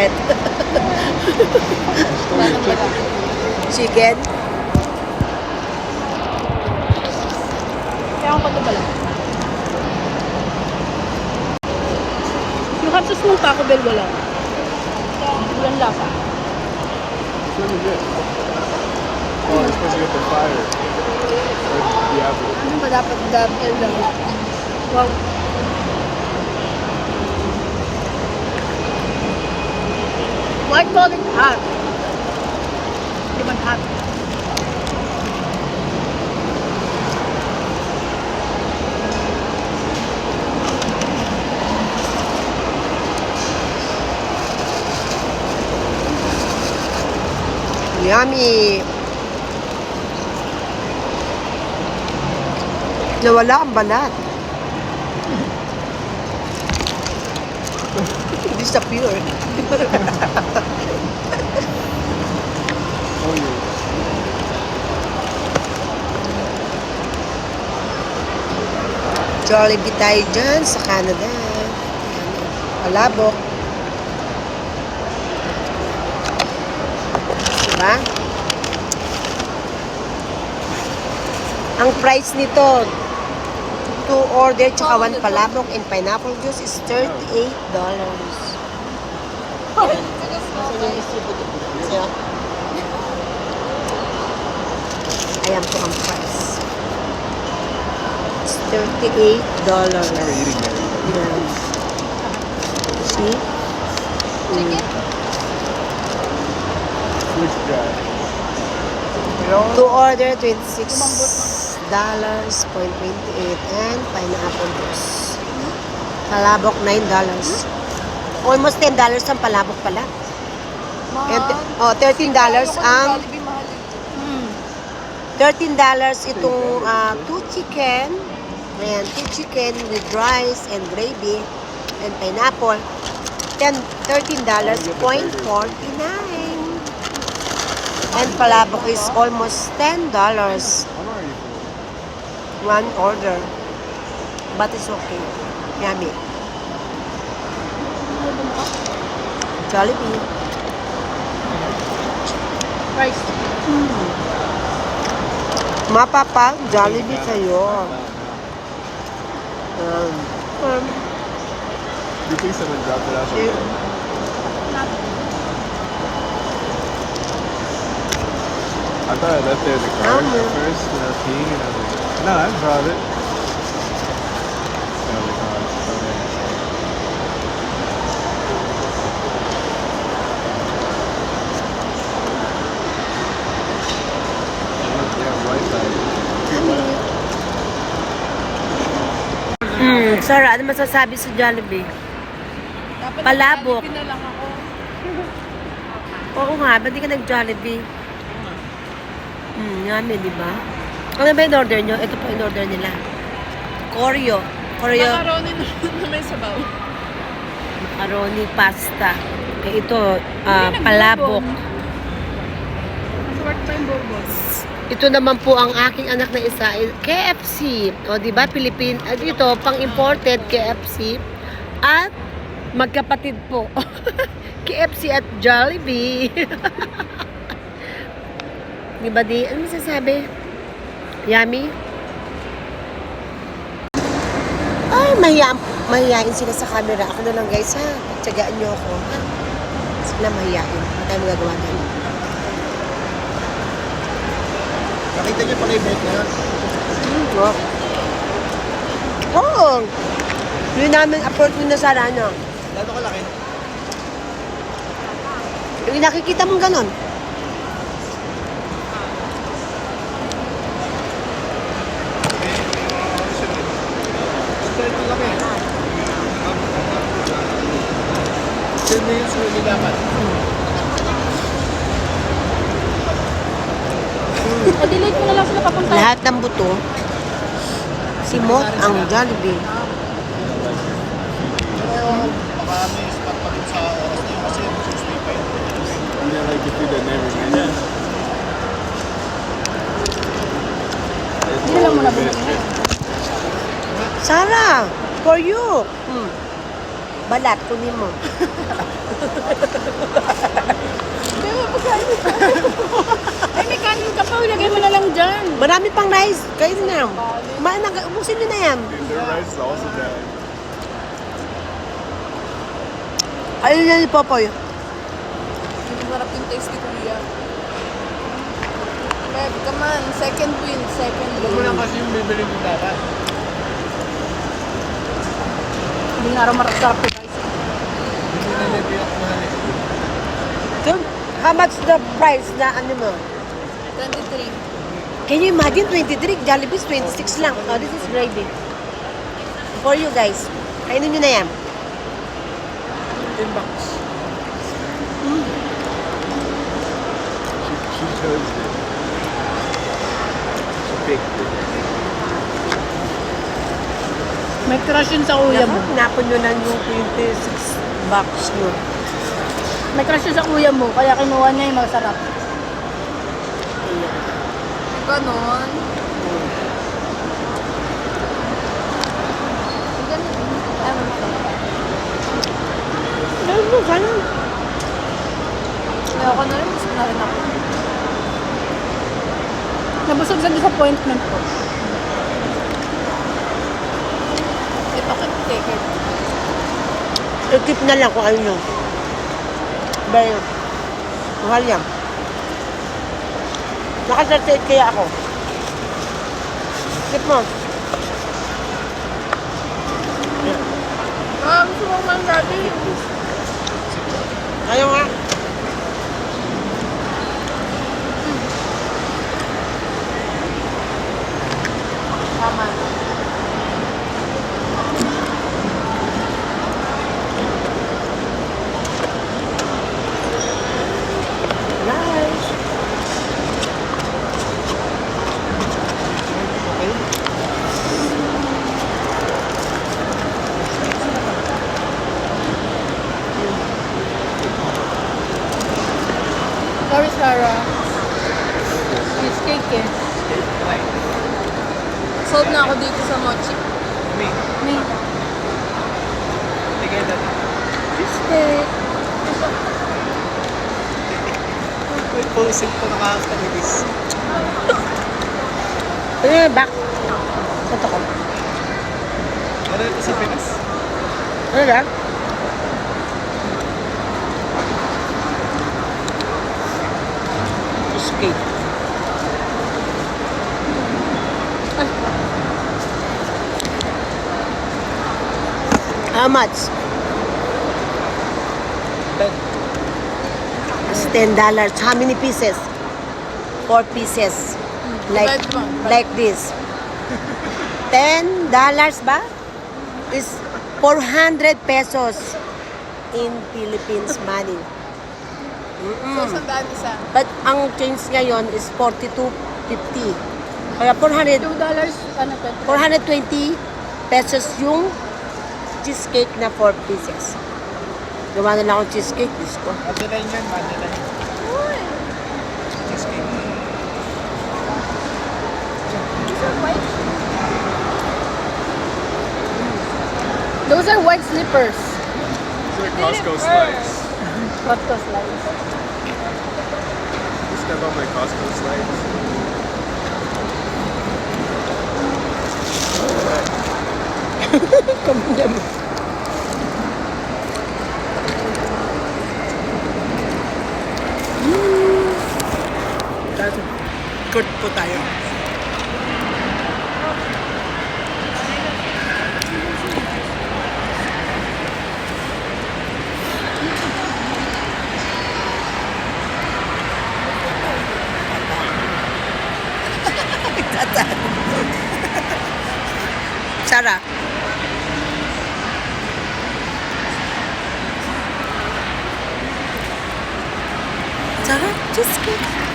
Bakit? Chicken? Kaya ako pa lang. Yung hapsas ng Taco Bell wala. Walang lasa. It's really good. Oh, it's supposed to get the fire. Or the apple. Ano ba dapat double lang? Wow. Why call it hot? Di man hot. Yummy! Nawala ang balat. Disappear. Oh, yeah. Jollibee tayo dyan sa Canada. Palabok. Diba? Ang price nito, two order tsaka one palabok and pineapple juice is $38. Ayan po ang price. It's $38. Never eating there. Yeah. See? Mm. To order, $26 dollars, point 28 and pineapple juice. Palabok, $9 dollars. Almost $10 dollars ang palabok pala. And, oh, $13 dollars ang Hmm. $13 dollars itong ah, two chicken. Ayan, two chicken with rice and gravy and pineapple. Then, $13 dollars, point 49. And palabok is almost $10 dollars. I'm already full. One order. But it's okay. Yummy. Jollibee. Rice. Mapapa, Jollibee sa'yo. Um, um, think someone dropped it out? Yeah. I thought I left it in the car Um, at first when I was peeing, and I was like, no, I brought it. And I was like, oh, it's still there. Yeah, white side. Sarah, ano masasabi sa Jollibee? Dapat Palabok. Jollibee na lang ako. Oo nga, ba't di ka nag-Jollibee? Hmm, yummy, di ba? Ano ba in-order nyo? Ito po in-order nila. Koryo. Koryo. Macaroni na, may sabaw. Macaroni pasta. Eh, ito, ah, palabok. Masarap pa yung bourbon. Ito naman po ang aking anak na isa, eh, KFC. O, di ba? Philippine. At ito, pang-imported KFC. At magkapatid po. KFC at Jollibee. di ba di? Ano masasabi? Yummy? Ay, mahiya, mahiyain sila sa camera. Ako na lang guys ha. Tsagaan nyo ako. Ha? Sila mahiyain. Ano tayo magagawa doon? Nakita niyo pala yung boat na yun? Oo. Oo. Yun namin appointment na sa ano. Gano'n kalaki? Yung nakikita mong ganon. Start ko kami. 10 minutes dapat. I-delete mo na lang sila papunta. Lahat ng buto, simot ang Jollibee. Na. Hindi. Sarah, for you. Hmm. Balat, kunin mo. Pero pagkain pa. Ilagay mo na lang dyan. Marami pang rice. Kayo na. Kumain na, ubusin nyo na yan. Their rice is also down. Ayun ni Popoy. Masarap yung taste ni Kuya. Beb, come on. Second win. Second mo lang kasi yung bibili mo dapat. Hindi nga raw marasarap yung guys. Hindi na eh. So, how much the price na ano mo? 23. Can you imagine 23? Jollibee's 26 lang. Oh, this is gravy. For you guys. Kainin nyo na yan. 10 bucks. She, she chose it. She picked it. May crush yun sa kuya mo. Napon nyo lang yung 26 bucks nyo. May crush yun sa kuya mo. Kaya kinuha niya yung masarap. Ganon. Ganun mo, ganun. Ayoko na rin. Gusto na rin ako. Nabusog sa disappointment ko. Ito, take it. I-keep na lang kung ano. Pero, mahal yan. Naka-38 kaya ako. Keep mo. Ah, gusto mo man. Ayaw nga. Sold na ako dito sa Mochi. Me. Me. Tigay na. Cheesecake. May posing ko nakakamilis. Eh, back. Ito ko. Ano ito sa Pinas? Ano lang? Escape. How much? It's ten dollars. How many pieces? Four pieces. Like Divide mo. like this. Ten dollars ba? Is 400 pesos in Philippines money. So, sandaan isa. But ang change ngayon is 42.50. Kaya 400, $2 dollars, ano to? 420 pesos yung cheesecake na 4 pieces. Gawa na lang akong cheesecake, Diyos ko. Madeline yan, Madeline. Cheesecake. Those are white slippers. These are Costco slides. What was like? You step on my Costco slides. Tamam, tamam. Just kidding.